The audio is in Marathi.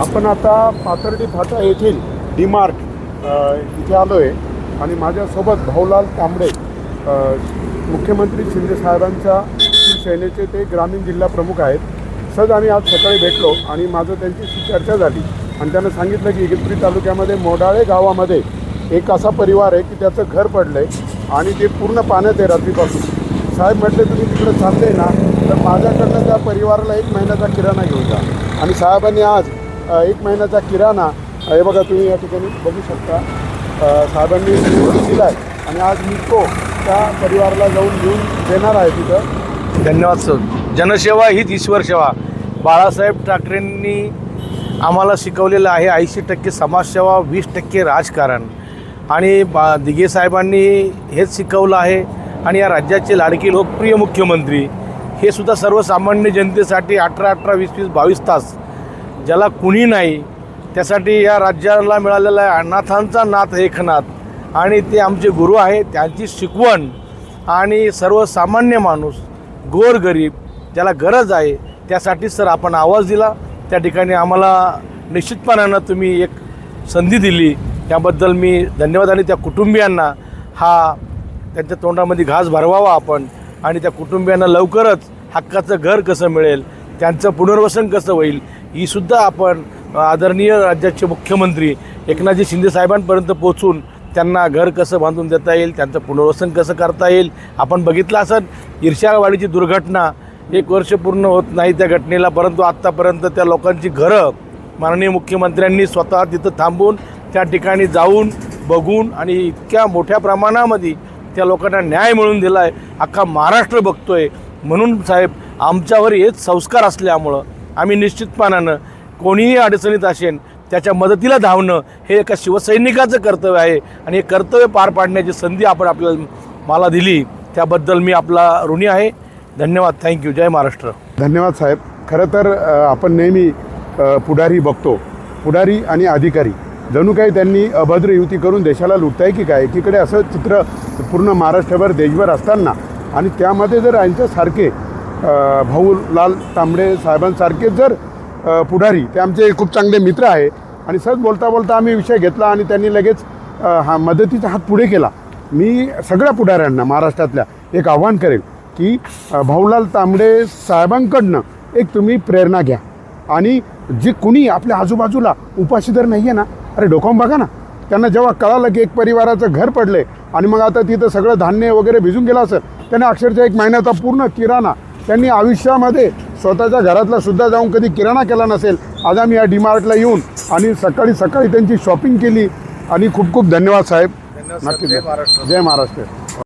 आपण आता पाथर्डी फाटा येथील डीमार्ट इथे आलो आहे आणि माझ्यासोबत भाऊलाल कांबळे मुख्यमंत्री शिंदे साहेबांच्या शिवसेनेचे ते ग्रामीण जिल्हा प्रमुख आहेत. सहज आम्ही आज सकाळी भेटलो आणि माझं त्यांच्याशी चर्चा झाली. आणि त्यांना सांगितलं की इगतपुरी तालुक्यामध्ये मोडाळे गावामध्ये एक असा परिवार आहे की त्याचं घर पडलं आहे आणि ते पूर्ण पाण्यात आहे रात्रीपासून. साहेब म्हटले तुम्ही तिकडे चालले ना तर माझ्याकडनं त्या परिवाराला एक महिन्याचा किराणा घेऊन जा. आणि साहेबांनी आज एक महिन्याचा किराणा हे बघा तुम्ही या ठिकाणी बघू शकता. साहेबांनी दिला आहे आणि आज मी तो त्या परिवाराला जाऊन घेऊन देणार आहे तिथं. धन्यवाद सर. जनसेवा हीच ईश्वर सेवा. बाळासाहेब ठाकरेंनी आम्हाला शिकवलेलं आहे ऐंशी टक्के समाजसेवा वीस टक्के राजकारण. आणि बा दिघे साहेबांनी हेच शिकवलं आहे. आणि या राज्याचे लाडके लोकप्रिय मुख्यमंत्री हे सुद्धा सर्वसामान्य जनतेसाठी अठरा अठरा वीस वीस बावीस तास ज्याला कुणी नाही त्यासाठी या राज्याला मिळालेला आहे अनाथांचा नाथ एकनाथ आणि ते आमचे गुरु आहे त्यांची शिकवण. आणि सर्वसामान्य माणूस गोरगरीब ज्याला गरज आहे त्यासाठी सर आपण आवाज दिला. त्या ठिकाणी आम्हाला निश्चितपणानं तुम्ही एक संधी दिली. त्याबद्दल मी धन्यवाद आणि त्या कुटुंबियांना हा त्यांच्या तोंडामध्ये घास भरवावा आपण. आणि त्या कुटुंबियांना लवकरच हक्काचं घर कसं मिळेल त्यांचं पुनर्वसन कसं होईल ही सुद्धा आपण आदरणीय राज्याचे मुख्यमंत्री एकनाथजी शिंदे साहेबांपर्यंत पोचून त्यांना घर कसं बांधून देता येईल त्यांचं पुनर्वसन कसं करता येईल आपण बघितलं असं ईर्ष्यावाडीची दुर्घटना एक वर्ष पूर्ण होत नाही त्या घटनेला परंतु आत्तापर्यंत त्या लोकांची घरं माननीय मुख्यमंत्र्यांनी स्वतः तिथं थांबून त्या ठिकाणी जाऊन बघून आणि इतक्या मोठ्या प्रमाणामध्ये त्या लोकांना न्याय मिळून दिला आहे अख्खा महाराष्ट्र बघतो आहे म्हणून साहेब आमच्यावर हेच संस्कार असल्यामुळं आम्ही निश्चितपणानं कोणीही अडचणीत असेल त्याच्या मदतीला धावणं हे एका शिवसैनिकाचं कर्तव्य आहे आणि हे कर्तव्य पार पाडण्याची संधी आपण आपल्याला मला दिली त्याबद्दल मी आपला ऋणी आहे. धन्यवाद. थँक्यू जय महाराष्ट्र. धन्यवाद साहेब. खरं तर आपण नेहमी पुढारी बघतो. पुढारी आणि अधिकारी. जणू काही त्यांनी अभद्र युती करून देशाला लुटताय की काय? एकीकडे असं चित्र पूर्ण महाराष्ट्रभर देशभर असताना आणि त्यामध्ये जर यांच्यासारखे भाऊ लाल तांबडे साहेबांसारखे जर पुढारी ते आमचे खूप चांगले मित्र आहे. आणि सहज बोलता बोलता आम्ही विषय घेतला आणि त्यांनी लगेच हा मदतीचा हात पुढे केला. मी सगळ्या पुढाऱ्यांना महाराष्ट्रातल्या एक आव्हान करेल की भाऊलाल तांबडे साहेबांकडनं एक तुम्ही प्रेरणा घ्या. आणि जे कुणी आपल्या आजूबाजूला उपाशी तर नाही आहे ना अरे डोकावून बघा ना. त्यांना जेव्हा कळालं की एक परिवाराचं घर पडले आणि मग आता तिथं सगळं धान्य वगैरे भिजून गेलं असेल त्यांना अक्षरशः एक महिन्याचा पूर्ण किराणा त्यांनी आयुष्यामध्ये स्वतःच्या घरातला सुद्धा जाऊन कधी किराणा केला नसेल आज आम्ही या डीमार्टला येऊन आणि सकाळी सकाळी त्यांची शॉपिंग केली. आणि खूप खूप धन्यवाद साहेब. महाराष्ट्र. जय महाराष्ट्र.